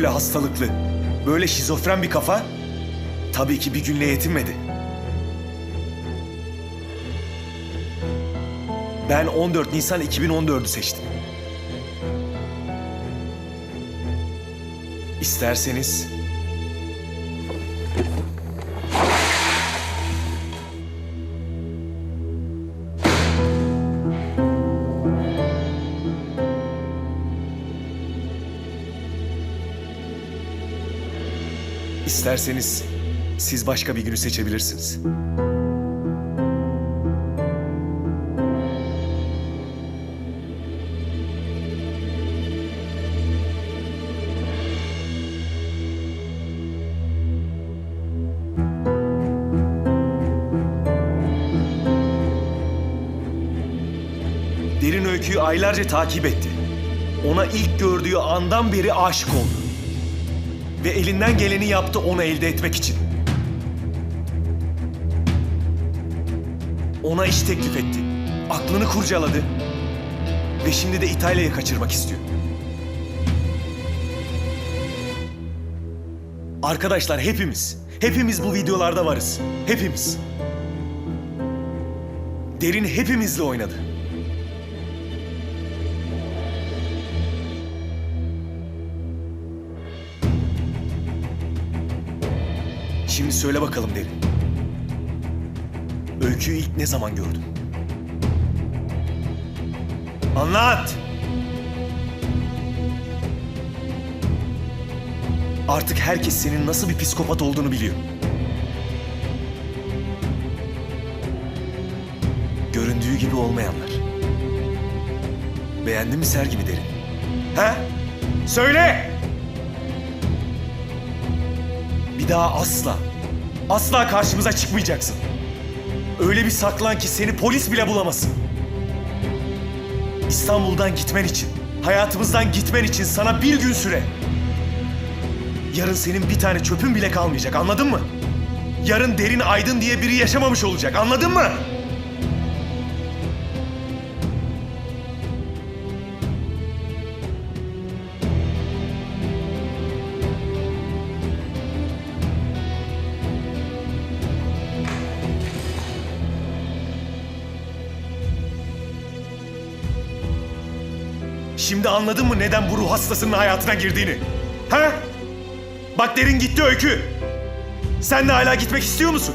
böyle hastalıklı, böyle şizofren bir kafa tabii ki bir günle yetinmedi. Ben 14 Nisan 2014'ü seçtim. İsterseniz İsterseniz siz başka bir günü seçebilirsiniz. Derin öyküyü aylarca takip etti. Ona ilk gördüğü andan beri aşık oldu ve elinden geleni yaptı onu elde etmek için. Ona iş teklif etti. Aklını kurcaladı. Ve şimdi de İtalya'ya kaçırmak istiyor. Arkadaşlar hepimiz, hepimiz bu videolarda varız. Hepimiz. Derin hepimizle oynadı. Şimdi söyle bakalım Derin. Öyküyü ilk ne zaman gördün? Anlat! Artık herkes senin nasıl bir psikopat olduğunu biliyor. Göründüğü gibi olmayanlar. Beğendin mi sergimi Derin? Ha? Söyle! Bir daha asla, asla karşımıza çıkmayacaksın. Öyle bir saklan ki seni polis bile bulamasın. İstanbul'dan gitmen için, hayatımızdan gitmen için sana bir gün süre. Yarın senin bir tane çöpün bile kalmayacak, anladın mı? Yarın derin aydın diye biri yaşamamış olacak, anladın mı? Şimdi anladın mı neden bu ruh hastasının hayatına girdiğini? Ha? Bak derin gitti öykü. Sen de hala gitmek istiyor musun?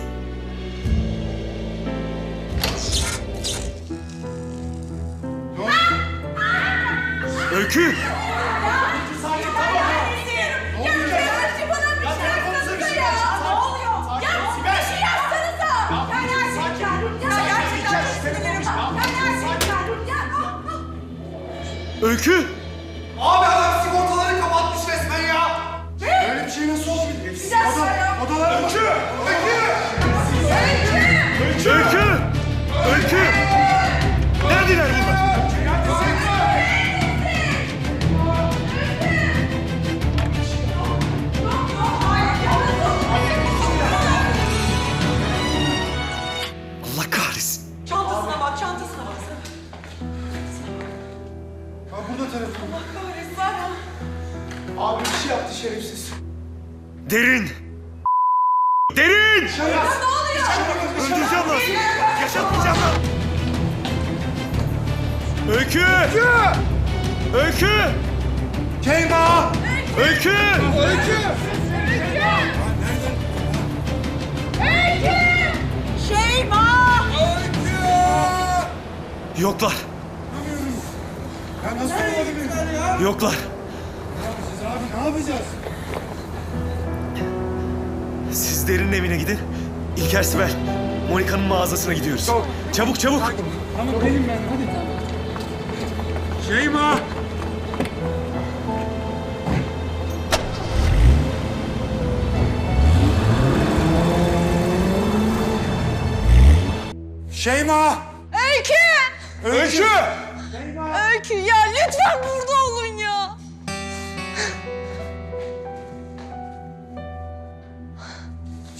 Öykü! Öykü! Ne yapacağız? Siz Derin'in evine gidin. İlker Sibel, Monika'nın mağazasına gidiyoruz. Çabuk çabuk. Şeyma! Şeyma! Öykü! Öykü! Öykü ya lütfen burada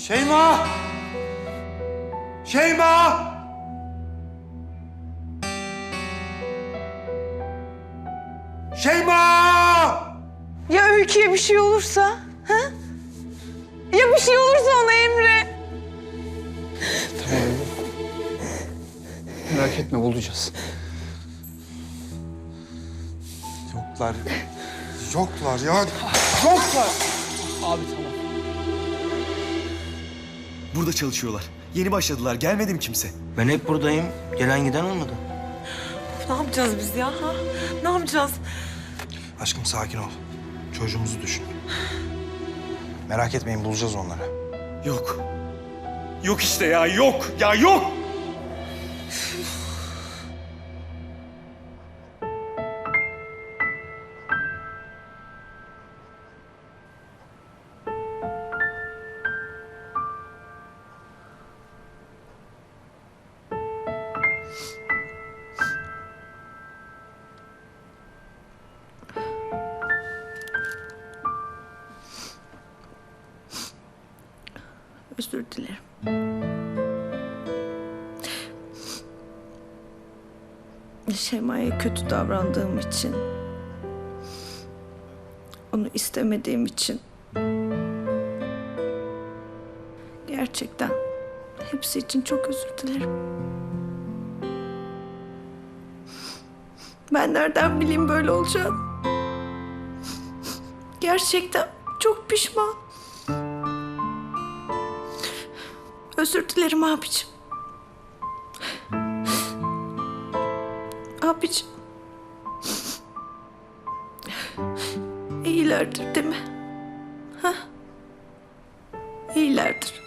Şeyma! Şeyma! Şeyma! Ya Öykü Öykü'ye bir şey olursa? Ha? Ya bir şey olursa ona Emre? Merak etme bulacağız. Yoklar. Yoklar ya. Yoklar. Abi tamam. Burada çalışıyorlar. Yeni başladılar. Gelmedi mi kimse? Ben hep buradayım. Gelen giden olmadı. Ne yapacağız biz ya? Ha? Ne yapacağız? Aşkım sakin ol. Çocuğumuzu düşün. Merak etmeyin bulacağız onları. Yok. Yok işte ya yok. Ya yok. Özür dilerim. Şeyma'ya kötü davrandığım için, onu istemediğim için gerçekten hepsi için çok özür dilerim. Ben nereden bileyim böyle olacağını? Gerçekten çok pişman. Özür dilerim abicim. Abicim. İyilerdir değil mi? Ha? İyilerdir.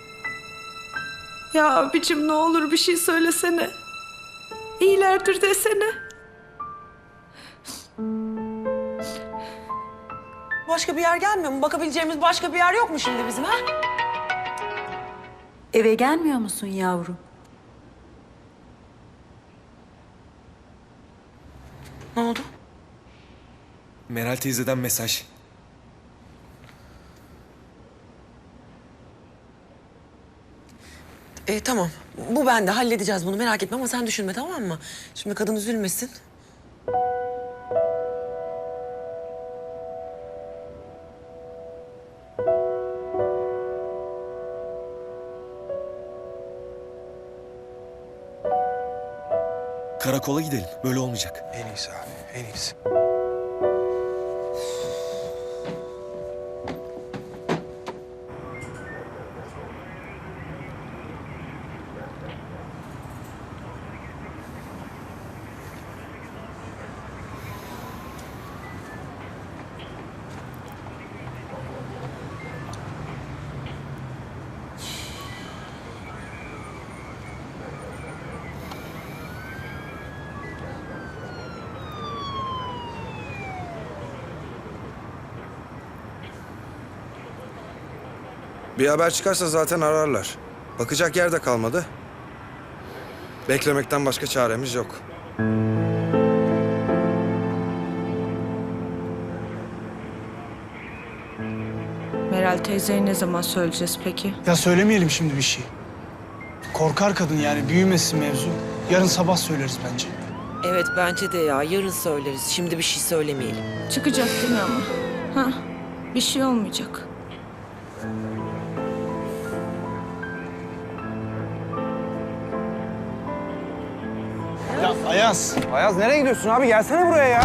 Ya abicim ne olur bir şey söylesene. İyilerdir desene. Başka bir yer gelmiyor mu? Bakabileceğimiz başka bir yer yok mu şimdi bizim ha? Eve gelmiyor musun yavrum? Ne oldu? Meral teyzeden mesaj. E, tamam. Bu bende. Halledeceğiz bunu. Merak etme ama sen düşünme tamam mı? Şimdi kadın üzülmesin. Karakola gidelim. Böyle olmayacak. En iyisi abi en iyisi. Bir haber çıkarsa zaten ararlar. Bakacak yer de kalmadı. Beklemekten başka çaremiz yok. Meral teyzeye ne zaman söyleyeceğiz peki? Ya söylemeyelim şimdi bir şey. Korkar kadın yani büyümesin mevzu. Yarın sabah söyleriz bence. Evet bence de ya. Yarın söyleriz. Şimdi bir şey söylemeyelim. Çıkacak değil mi ama? Ha? Bir şey olmayacak. Ayaz. Ayaz nereye gidiyorsun abi? Gelsene buraya ya.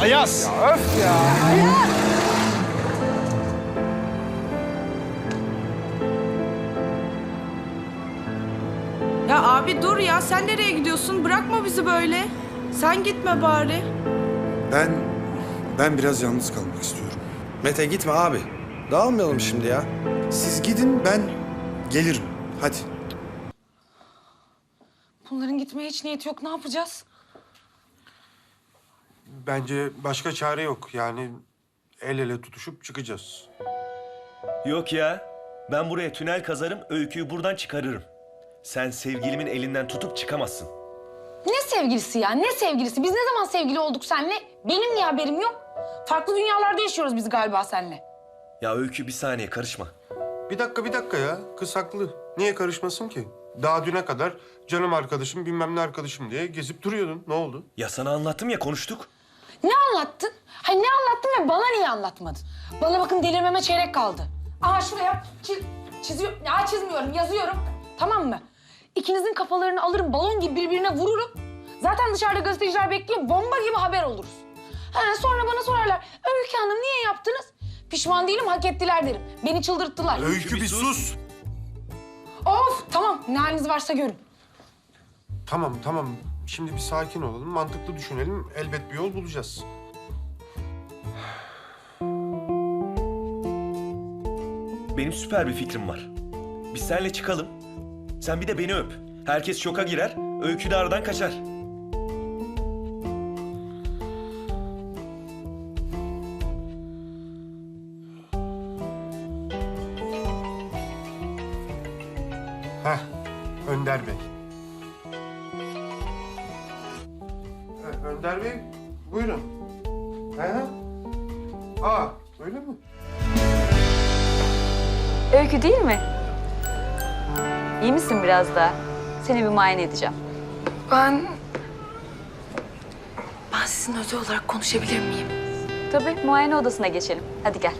Ayaz. Öf ya. Ya abi dur ya sen nereye gidiyorsun? Bırakma bizi böyle. Sen gitme bari. Ben, ben biraz yalnız kalmak istiyorum. Mete gitme abi. Dağılmayalım şimdi ya. Siz gidin ben gelirim. Hadi. Hiç niyeti yok. Ne yapacağız? Bence başka çare yok. Yani el ele tutuşup çıkacağız. Yok ya. Ben buraya tünel kazarım, öyküyü buradan çıkarırım. Sen sevgilimin elinden tutup çıkamazsın. Ne sevgilisi ya? Ne sevgilisi? Biz ne zaman sevgili olduk seninle? Benim niye haberim yok? Farklı dünyalarda yaşıyoruz biz galiba seninle. Ya öykü bir saniye karışma. Bir dakika bir dakika ya. Kız haklı. Niye karışmasın ki? Daha düne kadar canım arkadaşım bilmem ne arkadaşım diye gezip duruyordun. Ne oldu? Ya sana anlattım ya konuştuk. Ne anlattın? Hayır ne anlattın ve bana niye anlatmadın? Bana bakın delirmeme çeyrek kaldı. Aa şuraya çiz, çiziyor. Ya çizmiyorum, yazıyorum. Tamam mı? İkinizin kafalarını alırım, balon gibi birbirine vururum. Zaten dışarıda gazeteciler bekliyor, bomba gibi haber oluruz. Ha, sonra bana sorarlar, Öykü Hanım niye yaptınız? Pişman değilim, hak ettiler derim. Beni çıldırttılar. Öykü bir sus. Of, tamam. Ne haliniz varsa görün. Tamam tamam. Şimdi bir sakin olalım. Mantıklı düşünelim. Elbet bir yol bulacağız. Benim süper bir fikrim var. Biz seninle çıkalım. Sen bir de beni öp. Herkes şoka girer. Öykü de aradan kaçar. Bey buyurun. He he. Aa öyle mi? Öykü değil mi? İyi misin biraz daha? Seni bir muayene edeceğim. Ben... Ben sizinle özel olarak konuşabilir miyim? Tabii muayene odasına geçelim. Hadi gel.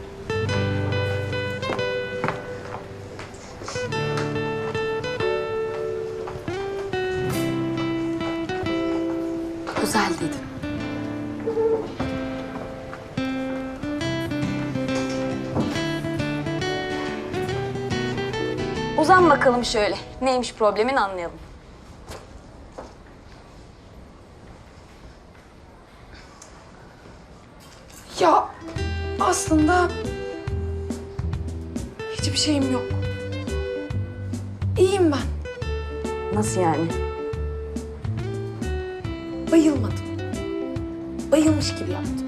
Özel dedim. Uzan bakalım şöyle. Neymiş problemin anlayalım. Ya aslında hiçbir şeyim yok. İyiyim ben. Nasıl yani? Bayılmadım. Bayılmış gibi yaptım.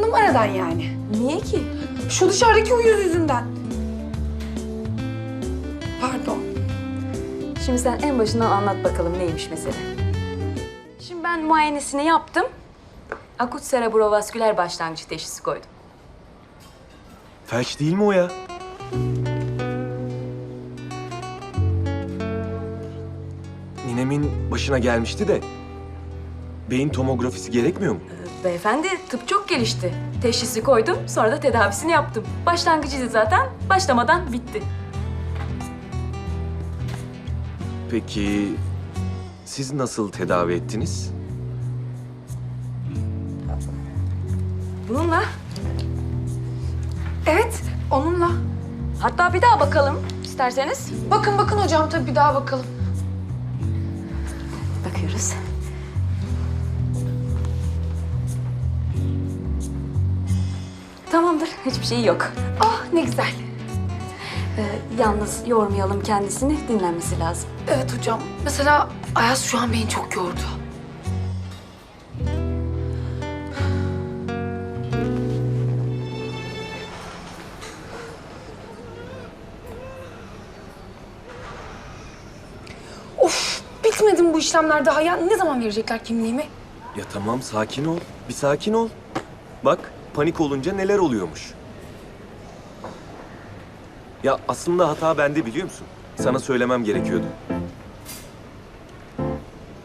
Numaradan yani. Niye ki? Şu dışarıdaki uyuz yüzünden. Pardon. Şimdi sen en başından anlat bakalım neymiş mesele. Şimdi ben muayenesini yaptım. Akut serebrovasküler başlangıcı teşhisi koydum. Felç değil mi o ya? Ninemin başına gelmişti de. Beyin tomografisi gerekmiyor mu? Beyefendi tıp çok gelişti. Teşhisi koydum, sonra da tedavisini yaptım. Başlangıcıydı zaten, başlamadan bitti. Peki siz nasıl tedavi ettiniz? Bununla, Evet, onunla. hatta bir daha bakalım isterseniz. Bakın bakın hocam tabii bir daha bakalım. Bakıyoruz. Tamamdır, hiçbir şey yok. Ah ne güzel. Ee, yalnız yormayalım kendisini, dinlenmesi lazım. Evet hocam. Mesela Ayaz şu an beni çok yordu. Of, bitmedim bu işlemler daha ya. Ne zaman verecekler kimliğimi? Ya tamam sakin ol. Bir sakin ol. Bak panik olunca neler oluyormuş. Ya aslında hata bende biliyor musun? Sana söylemem gerekiyordu.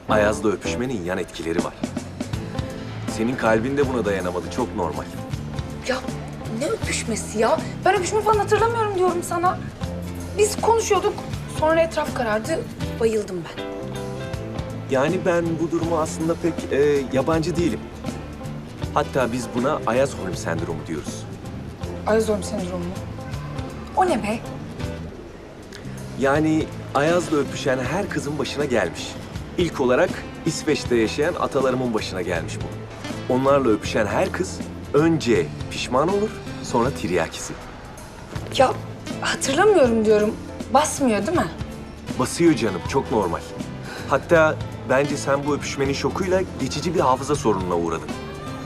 Ayaz'la öpüşmenin yan etkileri var. Senin kalbin de buna dayanamadı. Çok normal. Ya ne öpüşmesi ya? Ben öpüşme falan hatırlamıyorum diyorum sana. Biz konuşuyorduk. Sonra etraf karardı. Bayıldım ben. Yani ben bu duruma aslında pek e, yabancı değilim. Hatta biz buna Ayaz-Holm sendromu diyoruz. Ayazorm sendromu. O ne be? Yani Ayaz'la öpüşen her kızın başına gelmiş. İlk olarak İsveç'te yaşayan atalarımın başına gelmiş bu. Onlarla öpüşen her kız önce pişman olur, sonra tiryakisi. Ya hatırlamıyorum diyorum. Basmıyor değil mi? Basıyor canım, çok normal. Hatta bence sen bu öpüşmenin şokuyla geçici bir hafıza sorununa uğradın.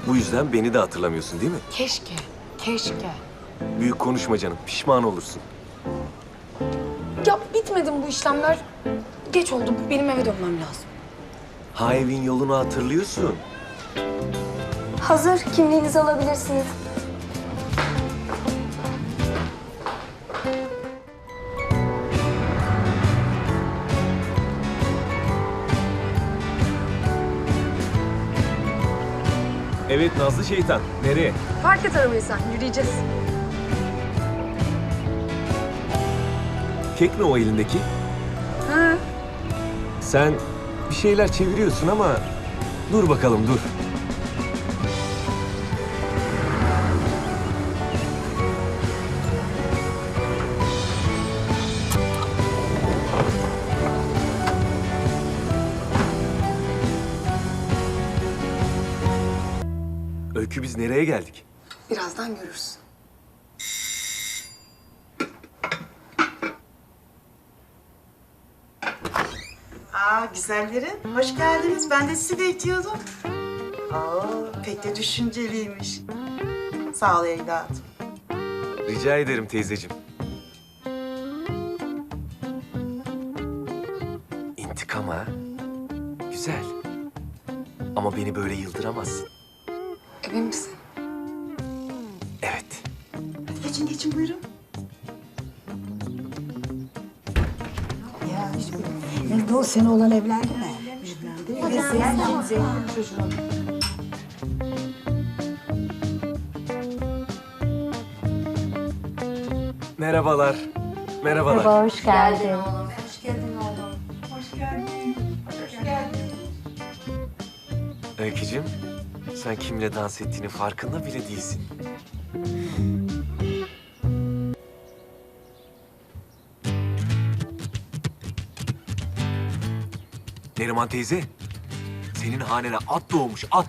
Bu yüzden beni de hatırlamıyorsun değil mi? Keşke, keşke. Büyük konuşma canım, pişman olursun. Ya bitmedim bu işlemler. Geç oldu. Benim eve dönmem lazım. Ha evin yolunu hatırlıyorsun. Hazır, kimliğinizi alabilirsiniz. Evet Nazlı şeytan. Nereye? Park et arabayı sen. Yürüyeceğiz. Kek mi o elindeki? Ha. Sen bir şeyler çeviriyorsun ama dur bakalım dur. Öykü biz nereye geldik? Birazdan görürsün. Aa güzellerim, hoş geldiniz. Ben de sizi bekliyordum. Aa, pek de düşünceliymiş. Sağ ol evladım. Rica ederim teyzeciğim. İntikam ha? Güzel. Ama beni böyle yıldıramazsın. Emin misin? Evet. Hadi geçin, geçin buyurun. Nerede o sene olan evlendi mi? Merhabalar. Merhabalar. hoş geldin. Öykücüğüm, sen kimle dans ettiğini farkında bile değilsin. Neriman teyze, senin hanene at doğmuş, at.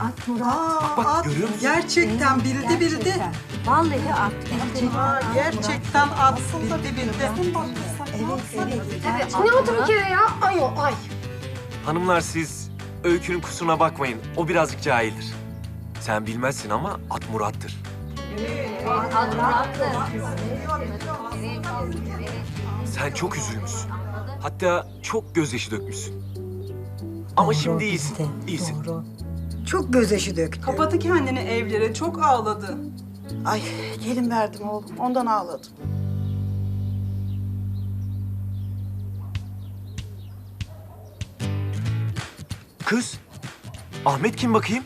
At Murat. Aa, bak, at, görüyor musun? gerçekten bildi bildi. Vallahi at. Aa, gerçekten at bildi bildi. Evet. Ne oldu bir kere ya? Ay o ay. Hanımlar siz Öykü'nün kusuruna bakmayın. O birazcık cahildir. Sen bilmezsin ama at Murat'tır. Sen çok üzülmüşsün. Hatta çok gözyaşı dökmüşsün. Ama şimdi iyisin. iyisin. Çok gözyaşı döktü. Kapadı kendini evlere, çok ağladı. Ay gelin verdim oğlum, ondan ağladım. Kız, Ahmet kim bakayım?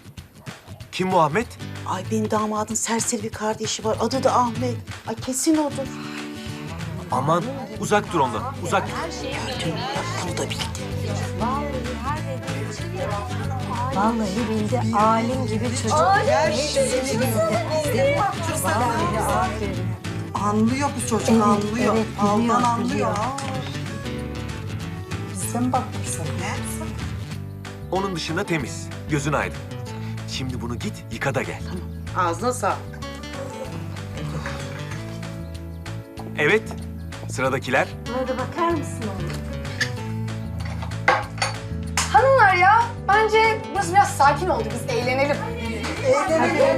Kim bu Ahmet? Ay benim damadın serseri bir kardeşi var, adı da Ahmet. Ay kesin odur. Aman uzak dur ondan. Uzak dur. Bunu da bildi. Vallahi bildi. Alim gibi çocuk. Vallahi aferin. Anlıyor bu çocuk, Evet, anlıyor. evet, Aldan biliyor, anlıyor. biliyor. Sen bak. Onun dışında temiz. Gözün aydın. Şimdi bunu git yıka da gel. Ağzına sağlık. Evet. Sıradakiler. Burada bakar mısın oğlum? Hanımlar ya bence burası biraz sakin oldu. Biz eğlenelim. Papatya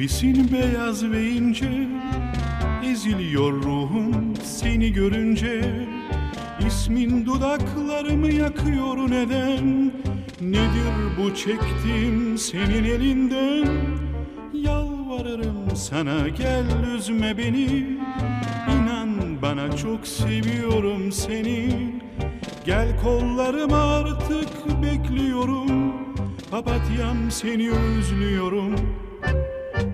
gibisin beyaz ve ince Eziliyor ruhum seni görünce. İsmin dudaklarımı yakıyor neden? Nedir bu çektiğim senin elinden? Yalvarırım sana gel üzme beni. İnan bana çok seviyorum seni. Gel kollarıma artık bekliyorum. Papatyam seni özlüyorum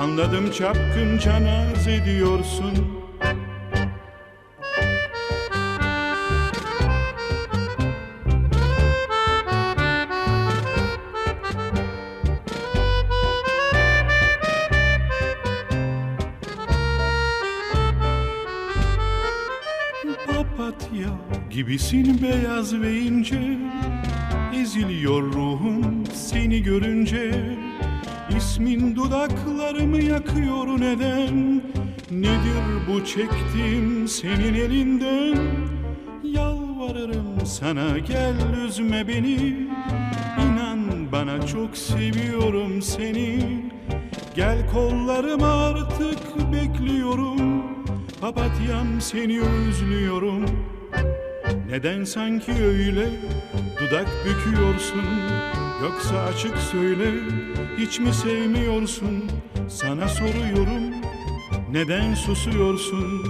Anladım çapkınca naz ediyorsun. Papatya gibisin beyaz ve ince Eziliyor ruhum seni görünce İsmin dudaklarımı yakıyor neden? Nedir bu çektiğim senin elinden? Yalvarırım sana gel üzme beni. İnan bana çok seviyorum seni. Gel kollarıma artık bekliyorum. Papatyam seni özlüyorum. Neden sanki öyle dudak büküyorsun Yoksa açık söyle hiç mi sevmiyorsun Sana soruyorum neden susuyorsun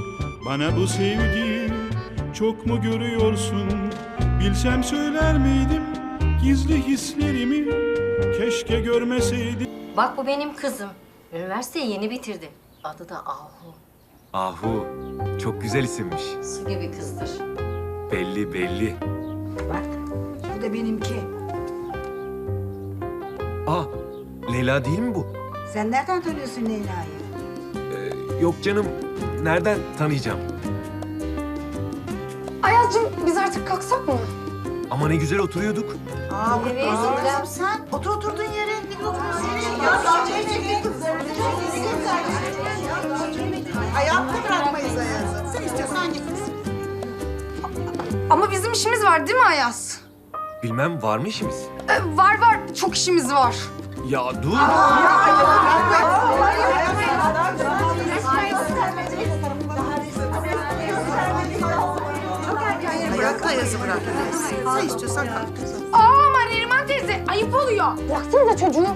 Bana bu sevgi çok mu görüyorsun Bilsem söyler miydim gizli hislerimi Keşke görmeseydim Bak bu benim kızım. Üniversiteyi yeni bitirdi. Adı da Ahu. Ahu, çok güzel isimmiş. Su gibi kızdır. Belli belli. Bak da benimki. Aa, Leyla değil mi bu? Sen nereden tanıyorsun Leyla'yı? Yok canım, nereden tanıyacağım? Ayaz'cığım biz artık kalksak mı? Ama ne güzel oturuyorduk. Aa, Evet, aa, Özlem. sen otur oturduğun yere. Ne oturuyorsun? Ya, Hayatta bırakmayız Ayaz'ı. Sen istiyorsan git. Ama bizim işimiz var değil mi Ayaz? Bilmem var mı işimiz? Ee, var var çok işimiz var. Ya dur. Hayatta Ayaz'ı bırakmayız. Sen istiyorsan kalk. Aa ama Neriman teyze ayıp oluyor. Bıraksanıza çocuğu.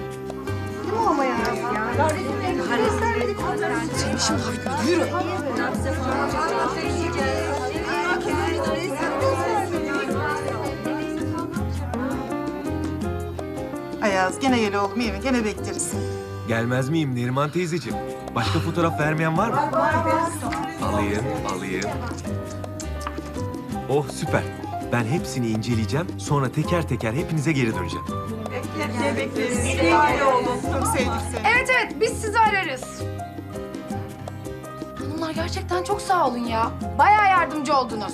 Ayaz gene gel oğlum iyi mi? Gene bekleriz. Gelmez miyim Neriman teyzeciğim? Başka fotoğraf vermeyen var mı? Alayım, alayım. Oh süper. Ben hepsini inceleyeceğim. Sonra teker teker hepinize geri döneceğim. Gene bekleriz. Gel oğlum. Çok sevdik seni. Evet evet biz sizi ararız. Hanımlar gerçekten çok sağ olun ya. Bayağı yardımcı oldunuz.